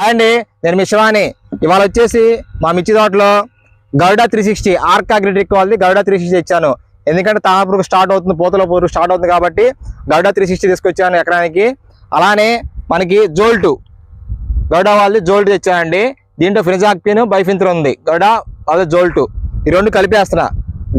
Hi అండి నేను మీ శివాని. ఇవాళ వచ్చేసి మా మిర్చి తోటలో Garuda three sixty Arka Agritech వాళ్ళది గరుడా త్రీ సిక్స్టీ ఇచ్చాను ఎందుకంటే తామపురుగు స్టార్ట్ అవుతుంది పూతల పూరు స్టార్ట్ అవుతుంది కాబట్టి గరుడా త్రీ సిక్స్టీ తీసుకొచ్చాను ఎకరానికి. అలానే మనకి జోల్టు గరుడా వాళ్ళది జోల్టు తెచ్చానండి. దీంట్లో ఫినిజాక్పిన్ బైఫింత్ర ఉంది. గరుడా అదే జోల్టు. ఈ రెండు కలిపేస్తున్నా.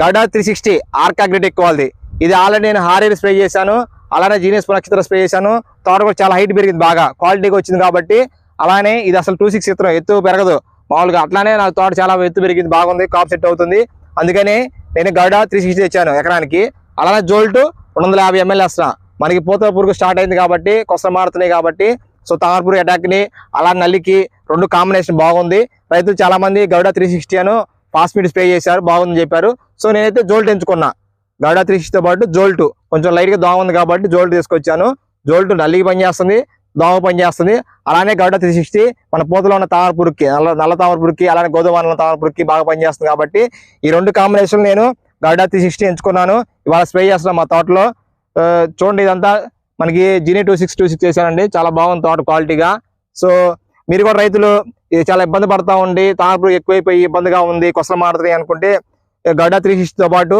Garuda three sixty Arka Agritech వాళ్ళది. ఇది ఆల్రెడీ నేను హారీలు స్ప్రే చేశాను. అలానే జీనియస్ నక్షత్రం స్ప్రే చేశాను. తోట కూడా చాలా హైట్ పెరిగింది బాగా. క్వాలిటీగా వచ్చింది కాబట్టి అలానే ఇది అసలు టూ సిక్స్ ఇత్తనం ఎత్తు పెరగదు. మామూలుగా అట్లానే నాకు తోట చాలా ఎత్తు పెరిగింది బాగుంది కాప్ సెట్ అవుతుంది. అందుకని నేను గరుడా త్రీ సిక్స్టీ తెచ్చాను ఎకరానికి. అలానే జోల్ట్ రెండు వందల యాభై ఎంఎల్ వేస్తున్నా. మనకి పూత పురుగు స్టార్ట్ అయింది కాబట్టి కొసం మారుతున్నాయి కాబట్టి సో తామరపురు అటాక్ని అలా నల్లికి రెండు కాంబినేషన్ బాగుంది. రైతులు చాలా మంది త్రీ సిక్స్టీ అను పాస్మీడ్ స్ప్రే చేశారు బాగుందని చెప్పారు. సో నేనైతే జోల్ట్ ఎంచుకున్నా. గౌడ త్రీ సిక్స్టీతో పాటు జోల్ట్. కొంచెం లైట్గా దోమ ఉంది కాబట్టి జోల్ట్ తీసుకొచ్చాను. జోల్ట్ నల్లికి పనిచేస్తుంది. దోమ పనిచేస్తుంది అలానే గరుడా త్రీ సిక్స్టీ మన పూతలో ఉన్న తామర నల్ల నల్ల తామర పురుక్కి అలానే గోధుమ ఉన్న తామర బాగా పనిచేస్తుంది కాబట్టి ఈ రెండు కాంబినేషన్ నేను గరుడా త్రీ సిక్స్టీ ఎంచుకున్నాను. ఇవాళ స్ప్రే చేస్తున్నాం మా తోటలో. చూడండి ఇదంతా మనకి Genie two six two six చేశానండి. చాలా బాగుంది తోట క్వాలిటీగా సో మీరు కూడా రైతులు ఇది చాలా ఇబ్బంది పడతా ఉండి తామరపురు ఎక్కువైపోయి ఇబ్బందిగా ఉంది కొసలు మారుతుంది అనుకుంటే గడ్డ త్రీ సిక్స్టీతో పాటు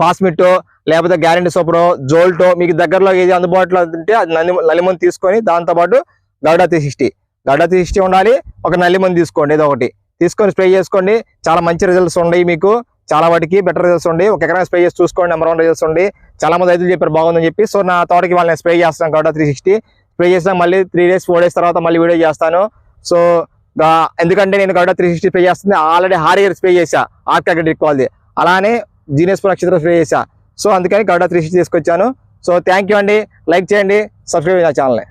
పాస్మిట్టో లేకపోతే గ్యారంటీ సూపరో జోల్టో మీకు దగ్గరలో ఏది అందుబాటులో ఉంటే అది నల్లి నల్లిమంది తీసుకొని దాంతోపాటు గడ్డ త్రీ సిక్స్టీ. గడ్డ త్రీ సిక్స్టీ ఉండాలి ఒక నల్లిమంది తీసుకోండి ఇది ఒకటి. తీసుకొని స్ప్రే చేసుకోండి చాలా మంచి రిజల్ట్స్ ఉన్నాయి మీకు. చాలా వాటికి బెటర్ రిజల్ట్స్ ఉండి ఒక ఎకరా స్ప్రే చేసి చూసుకోండి నెంబర్ వన్ రిజల్ట్స్ ఉండి చాలా మంది రైతులు చెప్పారు బాగుందని చెప్పి. సో నా తోటకి వాళ్ళని స్ప్రే చేస్తాను గడ్డ త్రీ సిక్స్టీ. స్ప్రే చేసినా మళ్ళీ త్రీ డేస్ ఫోర్ డేస్ తర్వాత మళ్ళీ వీడియో చేస్తాను. సో ఎందుకంటే నేను గడ్డ త్రీ సిక్స్టీ స్ప్రే చేస్తుంది ఆల్రెడీ హారియర్ స్ప్రే చేశా ఆర్కాగడ్ వాళ్ళది అలానే జీనియస్ నక్షత్రం స్ప్రే చేశా. సో అందుకని గడ్డ త్రీ తీసుకొచ్చాను. సో థ్యాంక్ యూ అండి. లైక్ చేయండి. సబ్స్క్రైబ్ నా ఛానల్ని